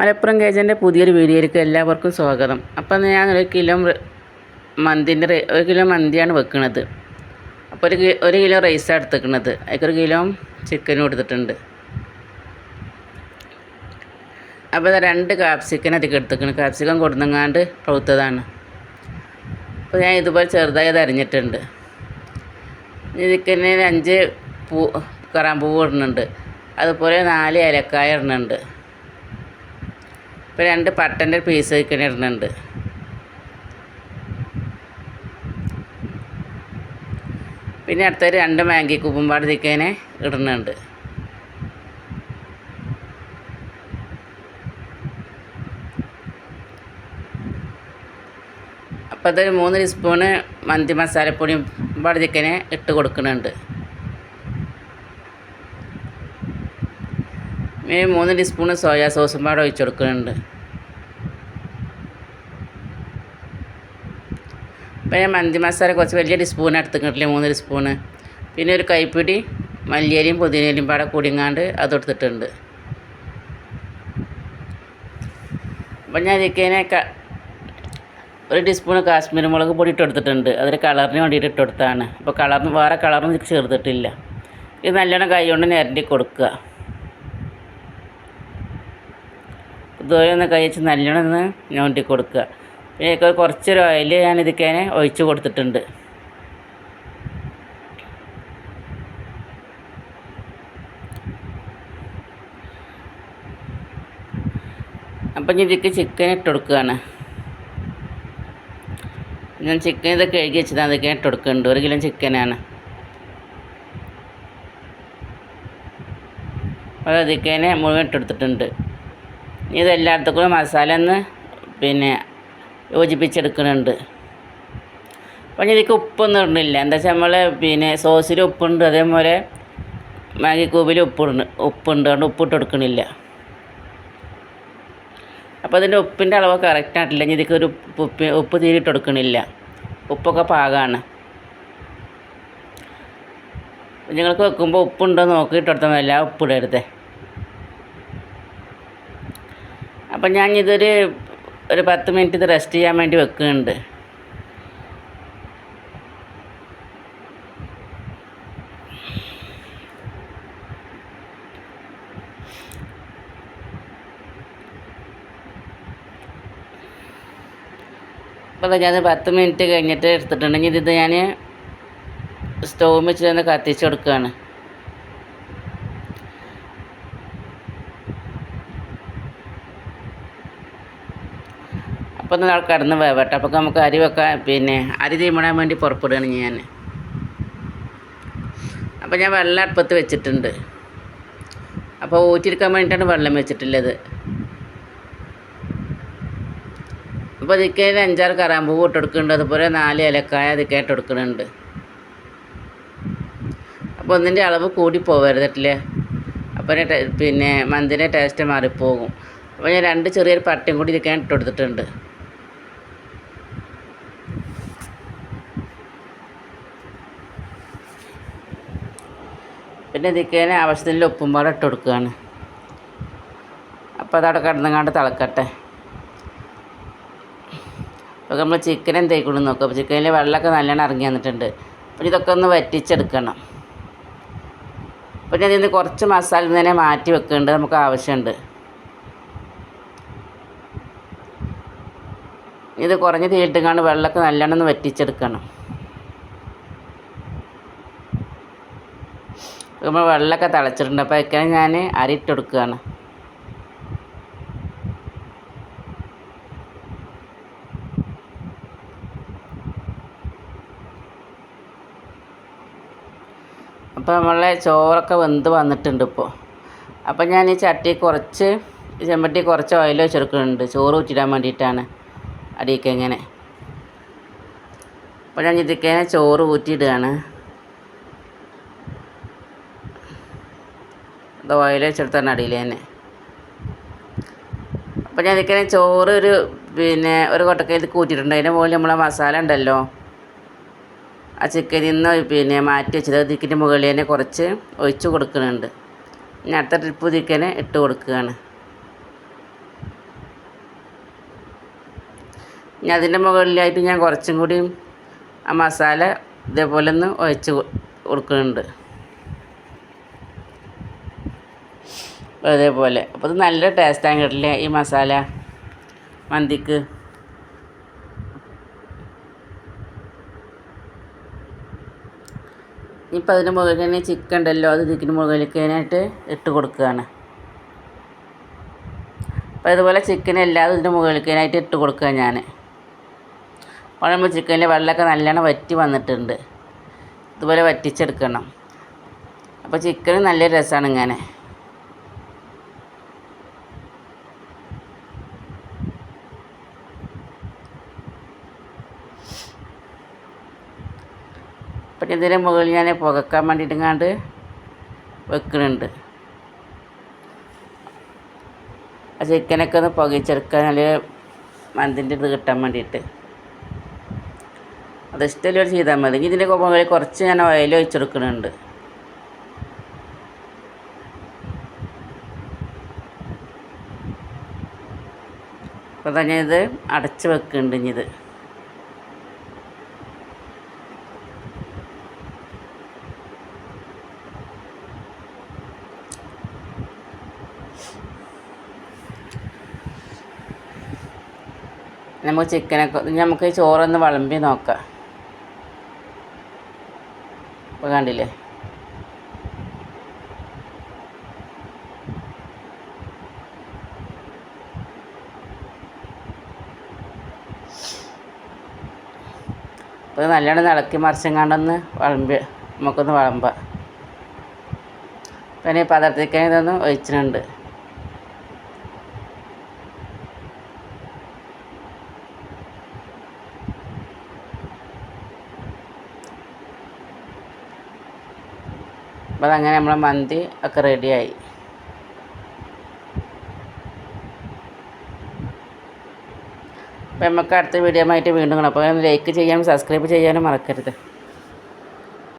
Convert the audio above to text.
മലപ്പുറം കേജന്റെ പുതിയൊരു വീഡിയോയിലേക്ക് എല്ലാവർക്കും സ്വാഗതം. അപ്പം ഞാൻ ഒരു കിലോ മന്തിന്റെ ഒരു കിലോ മന്തിയാണ് വെക്കുന്നത്. അപ്പോൾ ഒരു ഒരു കിലോ റൈസാണ് എടുത്തേക്കുന്നത് അതിക്കൊരു കിലോ ചിക്കനും എടുത്തിട്ടുണ്ട്. അപ്പോൾ രണ്ട് കാപ്സിക്കൻ അധികം എടുത്തേക്കണം കാപ്സിക്കൻ കൊടുന്നങ്ങാണ്ട് പഴുത്തതാണ്. അപ്പോൾ ഞാൻ ഇതുപോലെ ചെറുതായി അത് അരിഞ്ഞിട്ടുണ്ട് ചിക്കന് അഞ്ച് പൂ കറാമ്പൂവ് ഇടുന്നുണ്ട്. അതുപോലെ നാല് ഏലക്കായ ഇടുന്നുണ്ട്. ഇപ്പോൾ രണ്ട് പട്ടന്റെ പീസ് വയ്ക്കണ ഇടുന്നുണ്ട്. പിന്നെ അടുത്തൊരു രണ്ട് മാങ്കി കുപ്പുംപാട് തിക്കേനെ ഇടുന്നുണ്ട്. അപ്പോൾ അതൊരു മൂന്ന് ടീസ്പൂണ് മന്തി മസാലപ്പൊടിയും പാട് ചിക്കനെ ഇട്ട് കൊടുക്കുന്നുണ്ട്. മൂന്ന് ടീസ്പൂണ് സോയാ സോസും പാടെ ഒഴിച്ചു കൊടുക്കുന്നുണ്ട്. ഞാൻ മന്തി മസാല കുറച്ച് വലിയൊരു സ്പൂൺ എടുത്തിട്ടില്ലേ മൂന്ന് സ്പൂണ് പിന്നെ ഒരു കൈപ്പിടി മല്ലിയരിയും പുതിനയിലും പാടെ കുടിങ്ങാണ്ട് അത് എടുത്തിട്ടുണ്ട് അപ്പം ഞാൻ ക ഒരു ടീസ്പൂൺ കാശ്മീരി മുളക് പൊടി ഇട്ട് കൊടുത്തിട്ടുണ്ട് അതൊരു കളറിന് വേണ്ടിയിട്ട് ഇട്ട് കൊടുത്താണ് അപ്പോൾ കളറിന് വേറെ കളറൊന്നും ചേർത്തിട്ടില്ല. ഇത് നല്ലോണം കൈ കൊണ്ട് നിരണ്ടി കൊടുക്കുക. ഇതുപോലെ ഒന്ന് കൈ വെച്ച് നല്ലോണം ഒന്ന് ഞൊണ്ടി കൊടുക്കുക. പിന്നെ കുറച്ചൊരു ഓയിൽ ഞാൻ ഇതിക്കേനെ ഒഴിച്ച് കൊടുത്തിട്ടുണ്ട്. അപ്പം ഞാൻ ഇതിക്ക് ചിക്കൻ ഇട്ട് കൊടുക്കുകയാണ്. ഞാൻ ചിക്കൻ ഇതൊക്കെ കഴുകി വെച്ചത് അതൊക്കെ ഇട്ട് കൊടുക്കുന്നുണ്ട്. ഒരു കിലോ ചിക്കനാണ് അപ്പോൾ അതിക്കേനെ മുഴുവൻ ഇട്ടെടുത്തിട്ടുണ്ട് ഇനി കൂടെ മസാല ഒന്ന് പിന്നെ യോജിപ്പിച്ചെടുക്കുന്നുണ്ട് അപ്പം ഇതിലേക്ക് ഉപ്പൊന്നും ഇടുന്നില്ല. എന്താ വെച്ചാൽ നമ്മൾ പിന്നെ സോസിൽ ഉപ്പുണ്ട് അതേപോലെ മാഗി ക്യൂബിൽ ഉപ്പുണ്ട് ഉപ്പുണ്ട്. അതുകൊണ്ട് ഉപ്പിട്ട് കൊടുക്കണില്ല. അപ്പോൾ അതിന്റെ ഉപ്പിന്റെ അളവ് കറക്റ്റ് ആയിട്ടില്ല. ഇനി ഇതിലേക്ക് ഒരു ഉപ്പ് ഉപ്പ് തീരിട്ട് കൊടുക്കണില്ല. ഉപ്പൊക്കെ പാകമാണ് നിങ്ങൾക്ക് വെക്കുമ്പോൾ ഉപ്പുണ്ടോ നോക്കിയിട്ട് കൊടുത്താൽ മതി. എല്ലാം ഉപ്പിടരുത്. അപ്പം ഞാൻ ഇതൊരു ഒരു പത്ത് മിനിറ്റ് ഇത് റെസ്റ്റ് ചെയ്യാൻ വേണ്ടി വെക്കുന്നുണ്ട്. അപ്പോൾ ഞാൻ പത്ത് മിനിറ്റ് കഴിഞ്ഞിട്ട് എടുത്തിട്ടുണ്ടെങ്കിൽ ഇത് ഞാൻ സ്റ്റൗ വെച്ച് തന്നെ കത്തിച്ച് കൊടുക്കുകയാണ് അപ്പോൾ ഒന്ന് കിടന്ന് വേവട്ടെ. അപ്പോൾ നമുക്ക് അരി വെക്കാൻ പിന്നെ അരി തീമിടാൻ വേണ്ടി പുറപ്പെടുകയാണ് ഞാൻ. അപ്പോൾ ഞാൻ വെള്ളം അടുപ്പത്ത് വെച്ചിട്ടുണ്ട്. അപ്പോൾ ഊറ്റിയെടുക്കാൻ വേണ്ടിയിട്ടാണ് വെള്ളം വെച്ചിട്ടുള്ളത്. അപ്പോൾ ഇതിക്ക് അഞ്ചാറ് കറാമ്പൂവ് ഇട്ട് കൊടുക്കുന്നുണ്ട് അതുപോലെ നാല് ഇലക്കായ അതൊക്കെ ഇട്ട് കൊടുക്കുന്നുണ്ട്. അപ്പോൾ ഒന്നിന്റെ അളവ് കൂടി പോകരുതട്ടില്ലേ അപ്പോൾ പിന്നെ മന്തിന്റെ ടേസ്റ്റ് മാറിപ്പോകും. അപ്പോൾ ഞാൻ രണ്ട് ചെറിയൊരു പട്ടയും കൂടി ഇതൊക്കെ ഇട്ട് പിന്നെ ഇതിക്കേനെ ആവശ്യത്തിന് ഉപ്പും പാടെ ഇട്ട് കൊടുക്കുകയാണ്. അപ്പോൾ അതവിടെ കിടന്നങ്ങാണ്ട് തിളക്കട്ടെ. അപ്പോൾ നമ്മൾ ചിക്കൻ എന്തേക്കൊണ്ട് നോക്കുക അപ്പോൾ ചിക്കനിൽ വെള്ളമൊക്കെ നല്ലോണം ഇറങ്ങി വന്നിട്ടുണ്ട്. അപ്പോൾ ഇതൊക്കെ ഒന്ന് വറ്റിച്ചെടുക്കണം. പിന്നെ അതിന് കുറച്ച് മസാല തന്നെ മാറ്റി വെക്കുന്നുണ്ട് നമുക്ക് ആവശ്യമുണ്ട്. ഇത് കുറഞ്ഞ് തീട്ടുകാണ് വെള്ളമൊക്കെ നല്ലോണം ഒന്ന് വറ്റിച്ചെടുക്കണം. നമ്മൾ വെള്ളമൊക്കെ തിളച്ചിട്ടുണ്ട്. അപ്പോൾ അതിക്കാൻ ഞാൻ കൊടുക്കുകയാണ്. അപ്പോൾ നമ്മളെ ചോറൊക്കെ വെന്ത് വന്നിട്ടുണ്ട് ഇപ്പോൾ അപ്പോൾ ഞാൻ ഈ ചട്ടി കുറച്ച് ചെമ്പട്ടി കുറച്ച് ഓയിൽ വെച്ചെടുക്കുന്നുണ്ട്. ചോറ് ഊറ്റിടാൻ വേണ്ടിയിട്ടാണ് അടിയൊക്കെ ഇങ്ങനെ. അപ്പോൾ ഞാൻ ഇതൊക്കെ ചോറ് ഊറ്റിയിടുകയാണ്. ഇതോ ഓയിലൊഴിച്ചെടുത്താണ് അടിയിൽ തന്നെ അപ്പോൾ ഞാൻ ഇതിങ്ങനെ ചോറ് ഒരു പിന്നെ ഒരു കൊട്ടക്കയിൽ കൂറ്റിയിട്ടുണ്ട് അതിന്റെ മുകളിൽ നമ്മളെ മസാല ഉണ്ടല്ലോ. ആ ചിക്കനിൽ നിന്ന് പിന്നെ മാറ്റി വെച്ചത്. ഇതിക്കിന്റെ മുകളിൽ തന്നെ കുറച്ച് ഒഴിച്ച് കൊടുക്കുന്നുണ്ട്. ഇനി അടുത്ത ട്രിപ്പ് ഇതിക്കനെ ഇട്ട് കൊടുക്കുകയാണ്. ഇനി അതിന്റെ മുകളിലായിട്ട് ഞാൻ കുറച്ചും കൂടി ആ മസാല ഇതേപോലെ ഒന്ന് ഒഴിച്ച് കൊടുക്കുന്നുണ്ട്. അതേപോലെ. അപ്പോൾ നല്ല ടേസ്റ്റാണ് കേട്ടില്ലേ ഈ മസാല? മന്തിക്ക്. ഇപ്പം അതിന് മുകളിൽ തന്നെ ചിക്കൻ ഉണ്ടല്ലോ അത് ഇതിന് മുകളിലേക്കായിട്ട് ഇട്ട് കൊടുക്കുകയാണ് അപ്പോൾ ഇതുപോലെ ചിക്കൻ എല്ലാതും ഇതിന്റെ മുകളിലേക്കായിട്ട് ഇട്ട് കൊടുക്കുക ഞാൻ കുഴമ്പ് ചിക്കനിൽ വെള്ളമൊക്കെ നല്ലോണം വറ്റി വന്നിട്ടുണ്ട്. ഇതുപോലെ വറ്റിച്ചെടുക്കണം. അപ്പോൾ ചിക്കൻ നല്ല രസമാണ് ഇങ്ങനെ. ഇതിന് മുകളിൽ ഞാൻ പുകക്കാൻ വേണ്ടിയിട്ടെങ്ങാണ്ട് വെക്കുന്നുണ്ട് ആ ചിക്കനൊക്കെ ഒന്ന് പുകച്ചെടുക്കാൻ നല്ല മന്തിന്റെ ഇത് കിട്ടാൻ വേണ്ടിയിട്ട്. അത് ഇഷ്ടമല്ലോ ചെയ്താൽ മതി. ഇതിന്റെ മുകളിൽ കുറച്ച് ഞാൻ ഓയിൽ ഒഴിച്ചെടുക്കുന്നുണ്ട് അപ്പോൾ തന്നെ ഇത് അടച്ച് വെക്കുന്നുണ്ട് ഇനി നമുക്ക് ചിക്കനൊക്കെ നമുക്ക് ചോറൊന്ന് വിളമ്പി നോക്കാം. ഇപ്പോൾ കണ്ടില്ലേ? അപ്പോൾ നല്ലോണം ഇളക്കി മറിച്ചെങ്ങാണ്ടൊന്ന് വിളമ്പി നമുക്കൊന്ന് വിളമ്പാം. പിന്നെ പതർത്തിക്കാൻ ഇതൊന്ന് ഒഴിച്ചിട്ടുണ്ട്. അപ്പോൾ അതങ്ങനെ നമ്മളെ മന്തി ഒക്കെ റെഡിയായി അപ്പോൾ നമുക്ക് അടുത്ത വീഡിയോ ആയിട്ട് വീണ്ടും കാണാം. അപ്പോൾ ലൈക്ക് ചെയ്യാനും സബ്സ്ക്രൈബ് ചെയ്യാനും മറക്കരുത്.